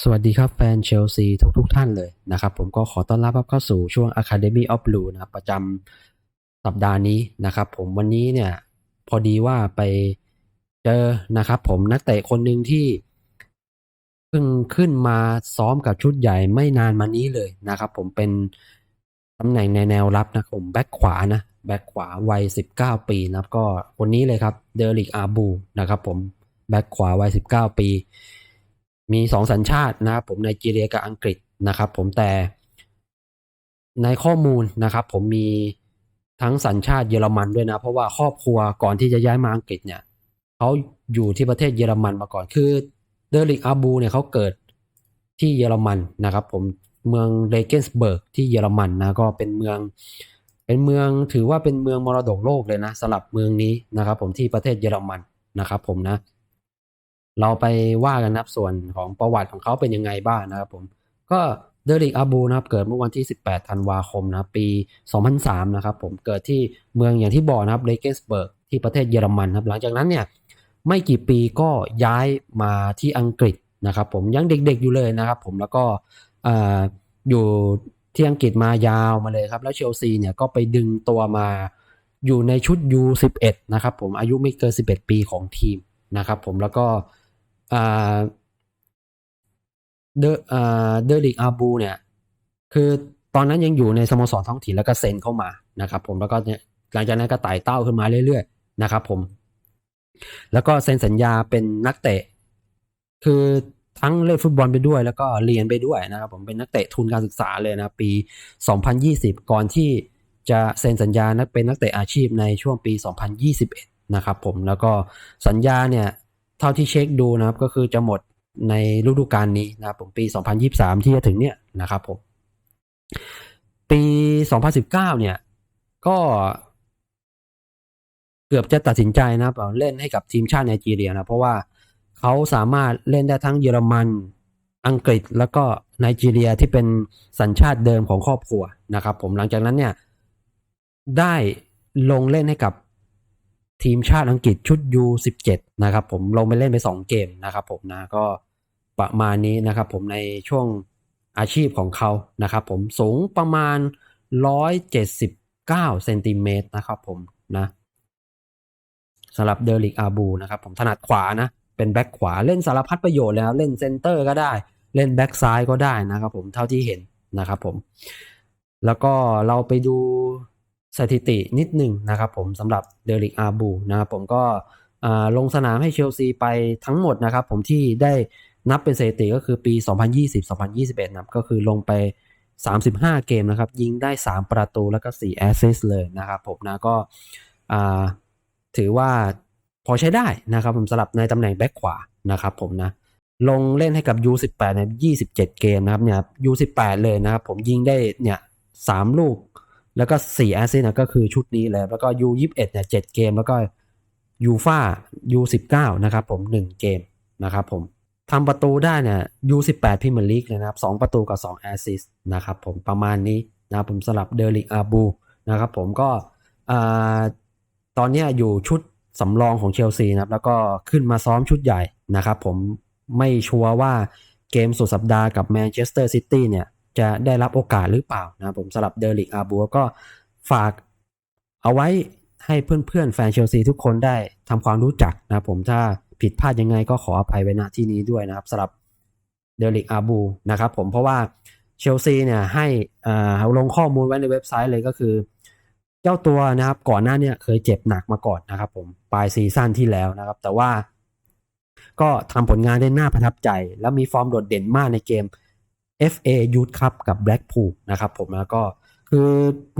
สวัสดีครับแฟนเชลซีทุกทุกๆท่านเลยนะครับผมก็ขอต้อนรับเข้าสู่ช่วง Academy of Blue นะครับประจำสัปดาห์นี้นะครับผมวันนี้เนี่ยพอดีว่าไปเจอนะครับผมนักเตะคนหนึ่งที่เพิ่งขึ้นมาซ้อมกับชุดใหญ่ไม่นานมานี้เลยนะครับผมเป็นตำแหน่งในแนวรับนะครับผมแบ็คขวานะแบ็คขวาวัย 19 ปีนะก็คนนี้เลยครับเดริกอาบูนะครับผมแบ็คขวาวัย 19 ปี มีสองสัญชาตินะครับผมไนจีเรียกับอังกฤษนะครับ ผมแต่ในข้อมูลนะครับ ผมมีทั้งสัญชาติเยอรมันด้วยนะ เพราะว่าครอบครัวก่อนที่จะย้ายมาอังกฤษเนี่ยเขาอยู่ที่ประเทศเยอรมันมาก่อนคือเดริกอาบูเนี่ยเขาเกิดที่เยอรมันนะครับ ผมเมืองเรเกนสเบิร์กที่เยอรมันนะก็เป็นเมือง เป็นเมืองถือว่าเป็นเมืองมรดกโลกเลยนะสำหรับเมืองนี้นะครับ ผมที่ประเทศเยอรมันนะครับ ผมนะ เราไปว่ากันนะครับส่วนของประวัติของเขาเป็นยังไงบ้างนะครับผมก็เดริกอาบูนะครับเกิดเมื่อวันที่ 18 ธันวาคมนะปี 2003 นะครับผมเกิดที่เมืองอย่างที่บอกนะครับเรเกนสเบิร์กที่ประเทศเยอรมันครับหลังจากนั้นเนี่ยไม่กี่ปีก็ย้ายมาที่อังกฤษนะครับผมยังเด็กๆอยู่เลยนะครับผมแล้วก็ออยู่ที่อังกฤษมายาวมาเลยครับ แล้วเชลซีเนี่ยก็ไปดึงตัวมาอยู่ในชุด U11 นะครับผมอายุไม่เกิน 11 ปีของทีมนะครับผมแล้วก็ เดออ่าเดอริกอาบูเนี่ย คือตอนนั้นยังอยู่ในสโมสรท้องถิ่นแล้วก็เซ็นเข้ามานะครับผมแล้วก็เนี่ยหลังจากนั้นก็ไต่เต้าขึ้นมาเรื่อยๆนะครับผม แล้วก็เซ็นสัญญาเป็นนักเตะ คือทั้งเล่นฟุตบอลไปด้วย แล้วก็เรียนไปด้วยนะครับผมเป็นนักเตะทุนการศึกษาเลยนะปี 2020 ก่อนที่จะเซ็นสัญญานักเป็นนักเตะอาชีพในช่วงปี 2021 นะครับผมแล้วก็สัญญาเนี่ย เท่าที่เช็คดูนะครับ ก็คือจะหมดในฤดูกาลนี้นะครับผมปี 2023 ที่จะถึงเนี่ยนะครับผมปี 2019 เนี่ย ก็เกือบจะตัดสินใจนะครับเอาเล่นให้กับทีมชาติไนจีเรียนะ เพราะว่าเขาสามารถเล่นได้ทั้งเยอรมันอังกฤษแล้วก็ไนจีเรียที่เป็นสัญชาติเดิมของครอบครัวนะครับ ผมหลังจากนั้นเนี่ยได้ลงเล่นให้กับ ทีมชาติอังกฤษชุด U17 นะครับผมลงไปเล่นไป 2 เกมนะครับผมนะก็ประมาณนี้นะครับผมในช่วงอาชีพของเขานะครับผมสูงประมาณ 179เซนติเมตรนะครับผมนะสำหรับเดริกอาบูนะครับผมถนัดขวานะ เป็นแบ็คขวาเล่นสารพัดประโยชน์แล้วเล่นเซนเตอร์ก็ได้ เล่นแบ็คซ้ายก็ได้นะครับผมเท่าที่เห็นนะครับผมแล้วก็เราไปดู สถิตินิดหนึ่งนะครับผมสำหรับเดริกอาบูนะครับผมก็ลงสนามให้เชลซีไปทั้งหมดนะครับผมที่ได้นับเป็นสถิติก็คือปี 2020-2021นะก็คือลงไป 35 เกมนะครับ ยิงได้ 3 ประตูแล้วก็ 4 แอสซิสเลยนะครับผมนะก็ถือว่าพอใช้ได้นะครับผมสำหรับในตำแหน่งแบ็คขวานะครับผมนะลงเล่นให้กับ U18 ใน 27 เกมนะครับเนี่ย U18 เลยนะครับผมยิงได้เนี่ย3ลูก แล้วก็4แอสซิสต์นะก็คือชุดนี้เลยแล้วก็ U21 เนี่ย7เกม แล้วก็ยูฟ่า U19 นะครับผม 1 เกมนะครับผมทำประตูได้เนี่ย U18 พรีเมียร์ลีกเลยนะครับ 2 ประตูกับ 2 แอสซิสต์นะครับผมประมาณนี้นะครับผมสลับเดริกอาบูนะครับผมก็ตอนนี้อยู่ชุดสำรองของเชลซีนะครับ แล้วก็ขึ้นมาซ้อมชุดใหญ่นะครับผมไม่ชัวร์ว่าเกมสุดสัปดาห์กับแมนเชสเตอร์ซิตี้เนี่ย จะได้รับโอกาสหรือเปล่านะผมสำหรับเดริกอาบูก็ฝากเอาไว้ให้เพื่อนๆ แฟนเชลซีทุกคนได้ทำความรู้จักนะผมถ้าผิดพลาดยังไงก็ขออภัยไว้ณที่นี้ด้วยนะครับสำหรับเดริกอาบูนะครับผมเพราะว่าเชลซีเนี่ยให้อ่าลงข้อมูลไว้ในเว็บไซต์เลยก็คือ เจ้าตัวนะครับก่อนหน้าเนี่ยเคยเจ็บหนักมาก่อนนะครับผมปลายซีซั่นที่แล้วนะครับ แต่ว่าก็ทำผลงานได้น่าประทับใจ แล้วมีฟอร์มโดดเด่นมากในเกม FA Youth Cup กับ Blackpool นะครับผมแล้วก็คือ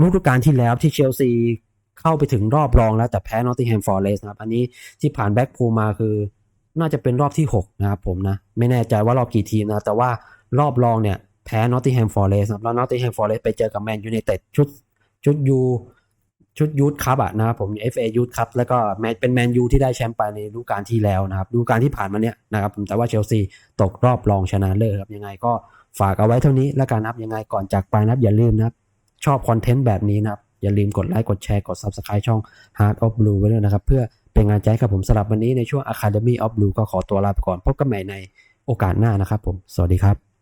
ฤดูกาลที่แล้วที่เชลซีเข้าไปถึงรอบรองแล้วแต่แพ้ Nottingham Forest นะครับ อันนี้ที่ผ่าน Blackpool มาคือน่าจะเป็นรอบที่ 6 นะครับผมนะ ไม่แน่ใจว่ารอบกี่ทีมนะ แต่ว่ารอบรองเนี่ยแพ้ Nottingham Forest นะครับแล้ว Nottingham Forest ไปเจอกับ Man United ชุดชุดยูชุดยูทคัพอะนะครับผม FA ยูทคัพแล้วก็แมนเป็นแมนยูที่ได้แชมป์ไปในฤดูกาลที่แล้วนะครับฤดูกาลที่ผ่านมาเนี่ยนะครับผมแต่ว่าเชลซีตกรอบรองชนะเลิศครับยังไงก็ ฝากเอาไว้เท่านี้แล้วการนับยังไงก่อนจากไปนับอย่าลืมนะชอบคอนเทนต์แบบนี้นะครับ อย่าลืมกดไลค์กดแชร์กด Subscribe ช่อง Heart of Blue ไว้ด้วยนะครับ เพื่อเป็นกำลังใจครับผมสำหรับวันนี้ในช่วง Academy of Blue ก็ขอตัวลาไปก่อน พบกันใหม่ในโอกาสหน้านะครับผม สวัสดีครับ